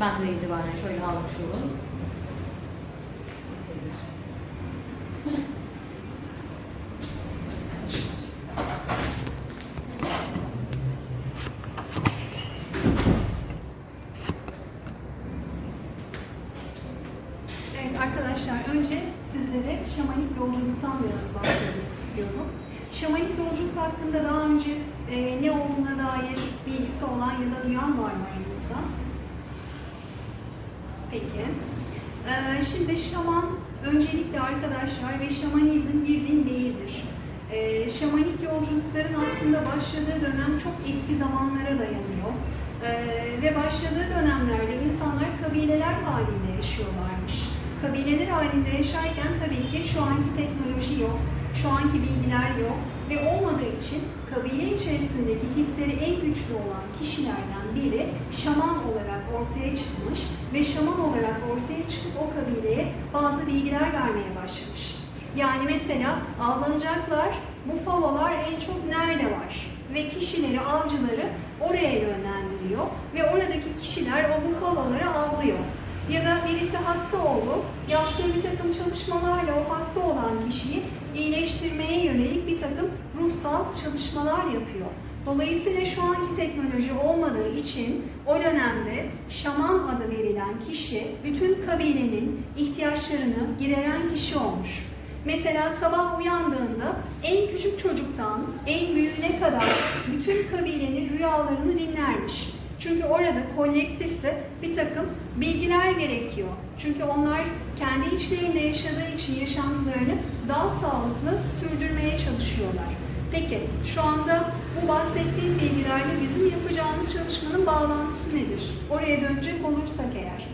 Benden itibaren şöyle almış olun. Evet arkadaşlar önce sizlere şamanik yolculuktan biraz bahsetmek istiyorum. Şamanik yolculuk hakkında daha önce e, ne olduğuna dair bilgisi olan ya da duyan var mı aranızda? Peki. Ee, şimdi şaman öncelikle arkadaşlar ve şamanizm bir din değildir. Ee, şamanik yolculukların aslında başladığı dönem çok eski zamanlara dayanıyor. Ee, ve başladığı dönemlerde insanlar kabileler halinde yaşıyorlarmış. Kabileler halinde yaşarken tabii ki şu anki teknoloji yok, şu anki bilgiler yok ve olmadığı için kabile içerisindeki hisleri en güçlü olan kişilerden biri şaman olarak ortaya çıkmış ve şaman olarak ortaya çıkıp o kabileye bazı bilgiler vermeye başlamış. Yani mesela avlanacaklar, bufalolar en çok nerede var? Ve kişileri, avcıları oraya yönlendiriyor ve oradaki kişiler o bufaloları avlıyor. Ya da birisi hasta oldu, yaptığı bir takım çalışmalarla o hasta olan kişiyi iyileştirmeye yönelik bir takım ruhsal çalışmalar yapıyor. Dolayısıyla şu anki teknoloji olmadığı için o dönemde şaman adı verilen kişi bütün kabilenin ihtiyaçlarını gideren kişi olmuş. Mesela sabah uyandığında en küçük çocuktan en büyüğüne kadar bütün kabilenin rüyalarını dinlermiş. Çünkü orada kolektifte bir takım bilgiler gerekiyor. Çünkü onlar kendi içlerinde yaşadığı için yaşantılarını daha sağlıklı sürdürmeye çalışıyorlar. Peki şu anda bu bahsettiğim bilgilerle bizim yapacağımız çalışmanın bağlantısı nedir? Oraya dönecek olursak eğer.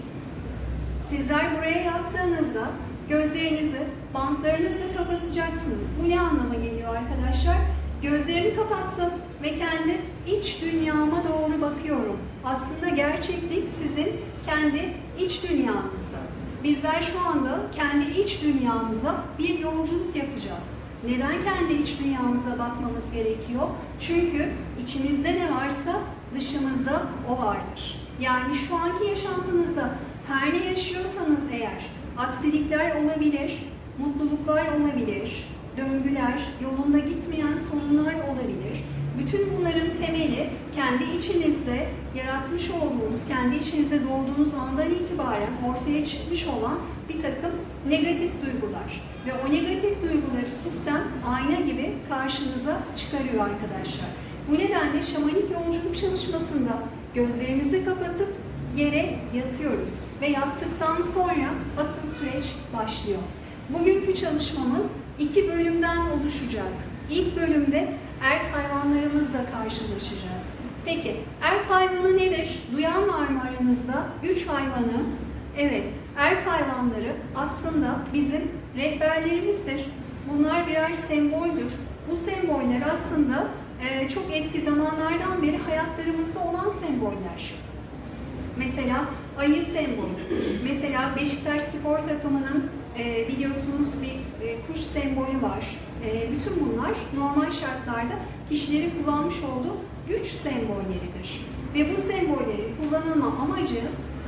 Sizler buraya yattığınızda gözlerinizi bantlarınızla kapatacaksınız. Bu ne anlama geliyor arkadaşlar? Gözlerimi kapattım ve kendi iç dünyama doğru bakıyorum. Aslında gerçeklik sizin kendi iç dünyanızda. Bizler şu anda kendi iç dünyamıza bir yolculuk yapacağız. Neden kendi iç dünyamıza bakmamız gerekiyor? Çünkü içimizde ne varsa dışımızda o vardır. Yani şu anki yaşantınızda her ne yaşıyorsanız eğer aksilikler olabilir, mutluluklar olabilir, döngüler, yolunda gitmeyen sorunlar olabilir. Bütün bunların temeli kendi içinizde yaratmış olduğunuz, kendi içinizde doğduğunuz andan itibaren ortaya çıkmış olan bir takım negatif duygular. Ve o negatif duyguları sistem ayna gibi karşınıza çıkarıyor arkadaşlar. Bu nedenle şamanik yolculuk çalışmasında gözlerimizi kapatıp yere yatıyoruz ve yattıktan sonra asıl süreç başlıyor. Bugünkü çalışmamız iki bölümden oluşacak. İlk bölümde erk hayvanlarımızla karşılaşacağız. Peki erk hayvanı nedir? Duyan var mı aranızda? Güç hayvanı. Evet, erk hayvanları aslında bizim rehberlerimizdir. Bunlar birer semboldür. Bu semboller aslında e, çok eski zamanlardan beri hayatlarımızda olan semboller. Mesela ayı sembolü. Mesela Beşiktaş spor takımının e, biliyorsunuz bir e, kuş sembolü var. E, bütün bunlar normal şartlarda kişilerin kullanmış olduğu güç sembolleridir. Ve bu sembollerin kullanılma amacı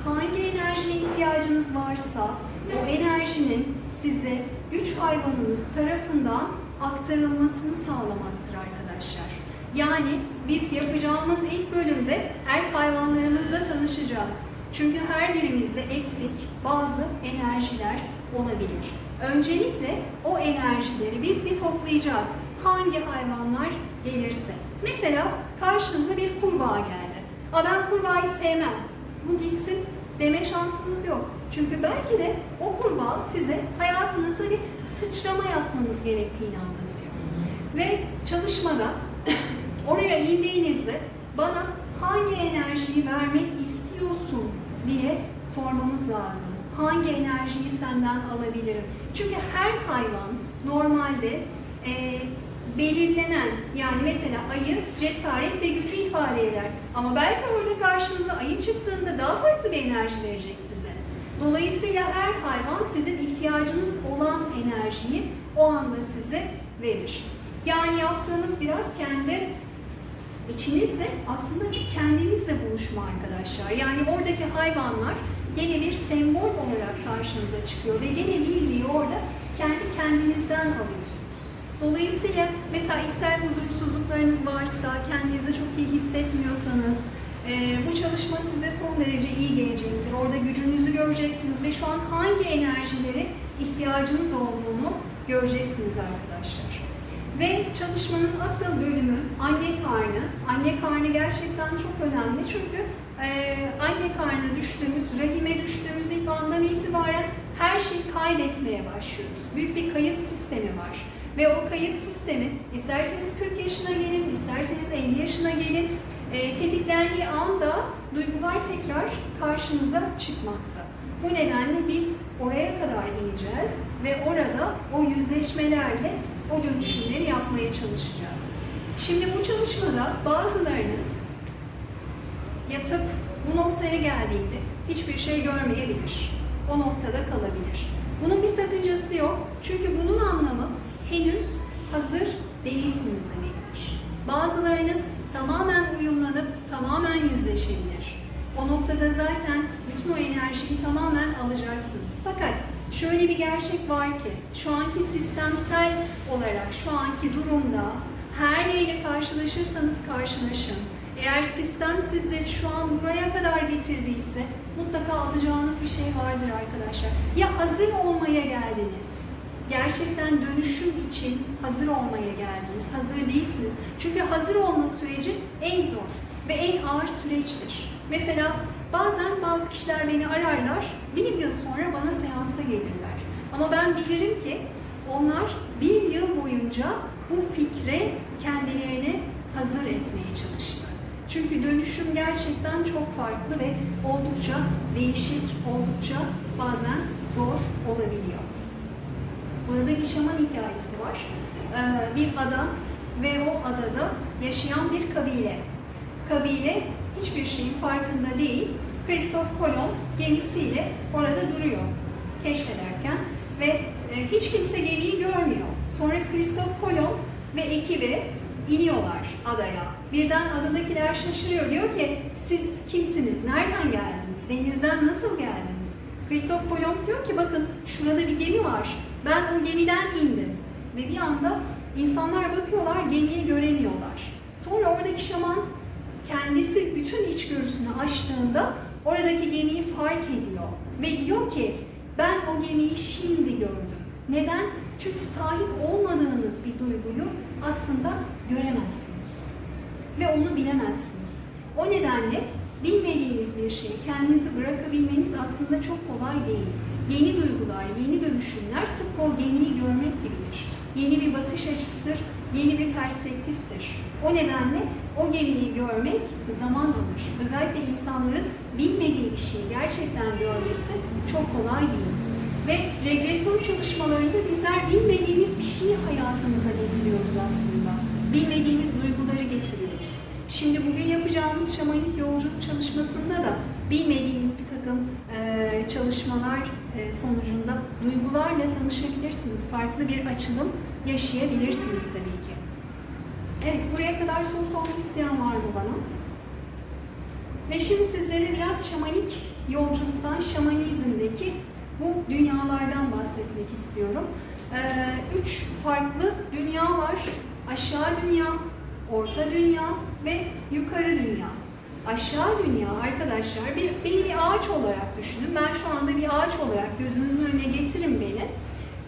hangi enerjiye ihtiyacınız varsa o enerjinin size güç hayvanınız tarafından aktarılmasını sağlamaktır arkadaşlar. Yani biz yapacağımız ilk bölümde erk hayvanlarımızla tanışacağız. Çünkü her birimizde eksik bazı enerjiler olabilir. Öncelikle o enerjileri biz bir toplayacağız. Hangi hayvanlar gelirse. Mesela karşınıza bir kurbağa geldi. Aa ben kurbağayı sevmem. Bu gitsin deme şansınız yok. Çünkü belki de o kurbağa size hayatınızda bir sıçrama yapmanız gerektiğini anlatıyor. Ve çalışmada oraya indiğinizde bana hangi enerjiyi vermek istiyorsun diye sormamız lazım. Hangi enerjiyi senden alabilirim? Çünkü her hayvan normalde e, belirlenen yani mesela ayı cesaret ve gücü ifade eder. Ama belki orada karşınıza ayı çıktığında daha farklı bir enerji verecek size. Dolayısıyla her hayvan sizin ihtiyacınız olan enerjiyi o anda size verir. Yani yaptığımız biraz kendi İçinizde aslında kendinizle buluşma arkadaşlar. Yani oradaki hayvanlar gene bir sembol olarak karşınıza çıkıyor ve gene bilgiyi orada kendi kendinizden alıyorsunuz. Dolayısıyla mesela içsel huzursuzluklarınız varsa, kendinizi çok iyi hissetmiyorsanız, e, bu çalışma size son derece iyi gelecektir. Orada gücünüzü göreceksiniz ve şu an hangi enerjilere ihtiyacınız olduğunu göreceksiniz arkadaşlar. Ve çalışmanın asıl bölümü anne karnı. Anne karnı gerçekten çok önemli çünkü anne karnına düştüğümüz, rahime düştüğümüz ilk andan itibaren her şeyi kaydetmeye başlıyoruz. Büyük bir kayıt sistemi var. Ve o kayıt sistemi isterseniz 40 yaşına gelin, isterseniz 50 yaşına gelin, e, tetiklendiği anda duygular tekrar karşınıza çıkmakta. Bu nedenle biz oraya kadar ineceğiz ve orada o yüzleşmelerle o dönüşümleri yapmaya çalışacağız. Şimdi bu çalışmada bazılarınız yatıp bu noktaya geldiğinde hiçbir şey görmeyebilir. O noktada kalabilir. Bunun bir sakıncası yok. Çünkü bunun anlamı henüz hazır değilsiniz demektir. Bazılarınız tamamen uyumlanıp tamamen yüzleşebilir. O noktada zaten bütün o enerjiyi tamamen alacaksınız. Fakat şöyle bir gerçek var ki şu anki sistemsel olarak şu anki durumda her neyle karşılaşırsanız karşılaşın. Eğer sistem sizleri şu an buraya kadar getirdiyse mutlaka alacağınız bir şey vardır arkadaşlar. Ya hazır olmaya geldiniz. Gerçekten dönüşüm için hazır olmaya geldiniz. Hazır değilsiniz. Çünkü hazır olma süreci en zor ve en ağır süreçtir. Mesela bazen bazı kişiler beni ararlar, bir yıl sonra bana seansa gelirler. Ama ben bilirim ki onlar bir yıl boyunca bu fikre kendilerini hazır etmeye çalıştı. Çünkü dönüşüm gerçekten çok farklı ve oldukça değişik, oldukça bazen zor olabiliyor. Burada bir şaman hikayesi var. Ee, bir ada ve o adada yaşayan bir kabile. Kabile hiçbir şeyin farkında değil. Christoph Kolomb gemisiyle orada duruyor keşfederken ve e, hiç kimse gemiyi görmüyor. Sonra Christoph Kolomb ve ekibi iniyorlar adaya. Birden adadakiler şaşırıyor. Diyor ki siz kimsiniz? Nereden geldiniz? Denizden nasıl geldiniz? Christoph Kolomb diyor ki bakın şurada bir gemi var. Ben o gemiden indim. Ve bir anda insanlar bakıyorlar gemiyi göremiyorlar. Sonra oradaki şaman kendisi bütün içgörüsünü açtığında oradaki gemiyi fark ediyor. Ve diyor ki ben o gemiyi şimdi gördüm. Neden? Çünkü sahip olmadığınız bir duyguyu aslında göremezsiniz. Ve onu bilemezsiniz. O nedenle bilmediğiniz bir şeyi kendinizi bırakabilmeniz aslında çok kolay değil. Yeni duygular, yeni dönüşümler tıpkı o gemiyi görmek gibidir. Yeni bir bakış açısıdır, yeni bir perspektiftir. O nedenle o gemiyi görmek zaman alır. Özellikle insanların bilmediği bir şeyi gerçekten görmesi çok kolay değil. Ve regresyon çalışmalarında bizler bilmediğimiz bir şeyi hayatımıza getiriyoruz aslında. Bilmediğimiz duyguları getiriyoruz. Şimdi bugün yapacağımız şamanik yolculuk çalışmasında da bilmediğiniz bir takım e, çalışmalar e, sonucunda duygularla tanışabilirsiniz. Farklı bir açılım yaşayabilirsiniz tabii ki. Evet, buraya kadar soru sormak isteyen var mı bana? Ve şimdi sizlere biraz şamanik yolculuktan, şamanizmdeki bu dünyalardan bahsetmek istiyorum. Ee, üç farklı dünya var. Aşağı dünya, orta dünya ve yukarı dünya. Aşağı dünya arkadaşlar, bir, beni bir ağaç olarak düşünün. Ben şu anda bir ağaç olarak gözünüzün önüne getirin beni.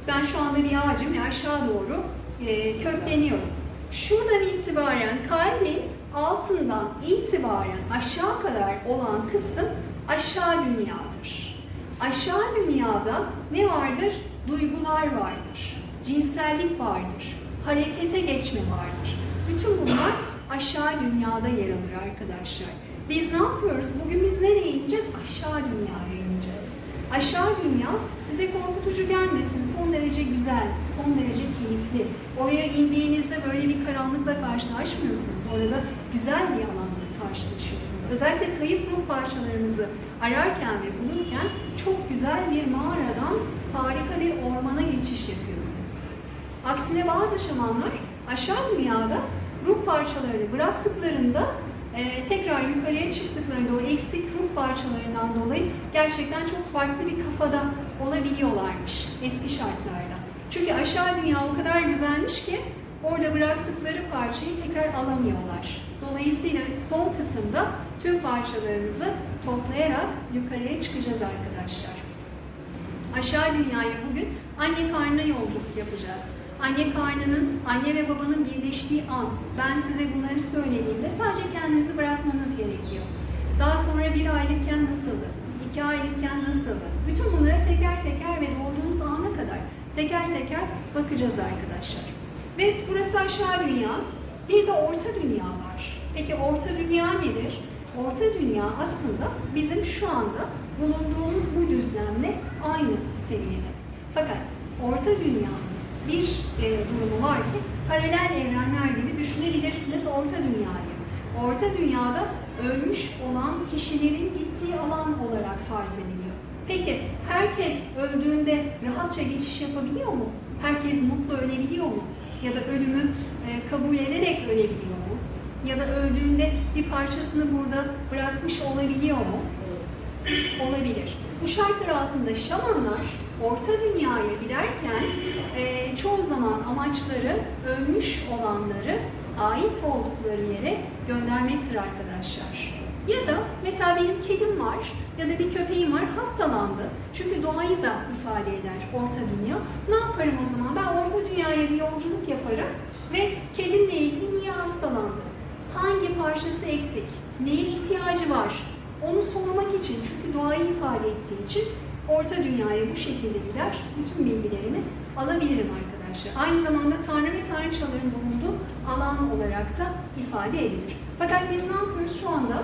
Ben şu anda bir ağacım ve aşağı doğru e, kökleniyorum. Şuradan itibaren kalbin altından itibaren aşağı kadar olan kısım aşağı dünyadır. Aşağı dünyada ne vardır? Duygular vardır. Cinsellik vardır. Harekete geçme vardır. Bütün bunlar aşağı dünyada yer alır arkadaşlar. Biz ne yapıyoruz? Bugün biz nereye ineceğiz? Aşağı dünyaya ineceğiz. Aşağı dünya size korkutucu gelmesin. Son derece güzel, son derece keyifli. Oraya indiğinizde böyle bir karanlıkla karşılaşmıyorsunuz. Orada güzel bir alanla karşılaşıyorsunuz. Özellikle kayıp ruh parçalarınızı ararken ve bulurken çok güzel bir mağaradan harika bir ormana geçiş yapıyorsunuz. Aksine bazı şamanlar aşağı dünyada ruh parçalarını bıraktıklarında e, tekrar yukarıya çıktıklarında o eksik ruh parçalarından dolayı gerçekten çok farklı bir kafada olabiliyorlarmış eski şartlarda. Çünkü aşağı dünya o kadar güzelmiş ki orada bıraktıkları parçayı tekrar alamıyorlar. Dolayısıyla son kısımda tüm parçalarımızı toplayarak yukarıya çıkacağız arkadaşlar. Aşağı dünyaya bugün anne karnına yolculuk yapacağız. Anne karnının, anne ve babanın birleştiği an, ben size bunları söylediğimde sadece kendinizi bırakmanız gerekiyor. Daha sonra bir aylıkken nasıldı, iki aylıkken nasıldı? Bütün bunlara teker teker ve doğduğunuz ana kadar teker teker bakacağız arkadaşlar. Ve burası aşağı dünya, bir de orta dünya var. Peki orta dünya nedir? Orta dünya aslında bizim şu anda bulunduğumuz bu düzlemle aynı seviyede. Fakat orta dünyanın bir e, durumu var ki paralel evrenler gibi düşünebilirsiniz orta dünyayı. Orta dünyada ölmüş olan kişilerin gittiği alan olarak farz ediliyor. Peki herkes öldüğünde rahatça geçiş yapabiliyor mu? Herkes mutlu ölebiliyor mu? Ya da ölümü e, kabul ederek ölebiliyor mu? Ya da öldüğünde bir parçasını burada bırakmış olabiliyor mu? Olabilir. Bu şartlar altında şamanlar orta dünyaya giderken e, çoğu zaman amaçları ölmüş olanları ait oldukları yere göndermektir arkadaşlar. Ya da mesela benim kedim var ya da bir köpeğim var hastalandı. Çünkü doğayı da ifade eder orta dünya. Ne yaparım o zaman? Ben orta dünyaya bir yolculuk yaparım ve kedimle ilgili niye hastalandı? Hangi parçası eksik? Neye ihtiyacı var? Onu sormak için çünkü doğayı ifade ettiği için orta dünyaya bu şekilde gider. Bütün bilgilerimi alabilirim arkadaşlar. Aynı zamanda Tanrı ve Tanrıçaların bulunduğu alan olarak da ifade edilir. Fakat biz ne yapıyoruz şu anda?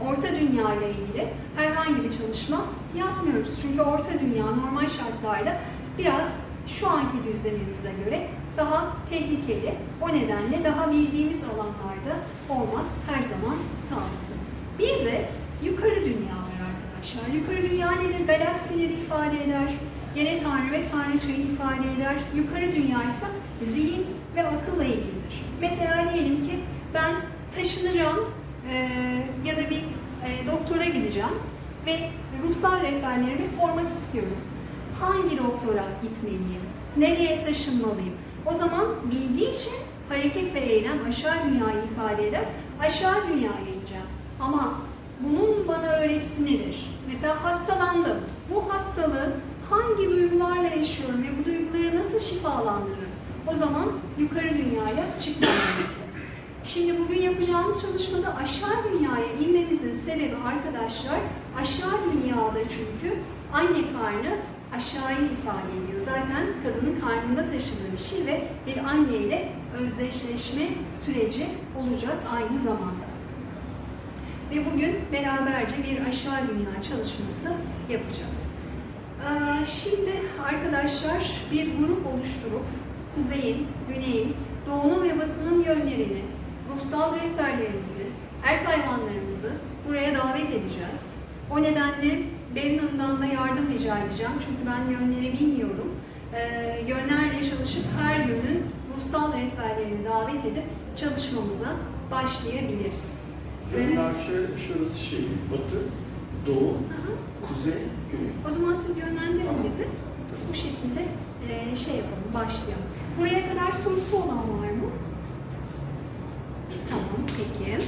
Orta dünya ile ilgili herhangi bir çalışma yapmıyoruz. Çünkü orta dünya normal şartlarda biraz şu anki düzenimize göre daha tehlikeli. O nedenle daha bildiğimiz alanlarda olmak her zaman sağlıklı. Bir de yukarı dünya arkadaşlar. Yukarı dünya nedir? Galaksileri ifade eder. Gene Tanrı ve Tanrıçayı ifade eder. Yukarı dünya ise zihin ve akılla ilgilidir. Mesela diyelim ki ben taşınacağım eee, ya da bir eee, doktora gideceğim ve ruhsal rehberlerime sormak istiyorum. Hangi doktora gitmeliyim? Nereye taşınmalıyım? O zaman bildiği için hareket ve eylem aşağı dünyayı ifade eder. Aşağı dünyaya ineceğim. Ama bunun bana öğretisi nedir? Mesela hastalandım. Bu hastalığı hangi duygularla yaşıyorum ve bu duyguları nasıl şifalandırırım? O zaman yukarı dünyaya çıkmam gerekiyor. Şimdi bugün yapacağımız çalışmada aşağı dünyaya inmemizin sebebi arkadaşlar aşağı dünyada çünkü anne karnı aşağıyı ifade ediyor. Zaten kadının karnında taşıdığı bir şey ve bir anneyle özdeşleşme süreci olacak aynı zamanda. Ve bugün beraberce bir aşağı dünya çalışması yapacağız. Ee, Şimdi arkadaşlar bir grup oluşturup kuzeyin, güneyin, doğunun ve batının yönlerini, ruhsal rehberlerimizi, erk hayvanlarımızı buraya davet edeceğiz. O nedenle Berin Hanım'dan da yardım rica edeceğim çünkü ben yönleri bilmiyorum. Ee, yönlerle çalışıp her yönün ruhsal rehberlerini davet edip çalışmamıza başlayabiliriz. Şöyle, şurası şey, batı, doğu, Aha. kuzey, güney. O zaman siz yönlendirin Tamam. bizi. Bu şekilde e, şey yapalım, başlayalım. Buraya kadar sorusu olan var mı? Tamam, peki.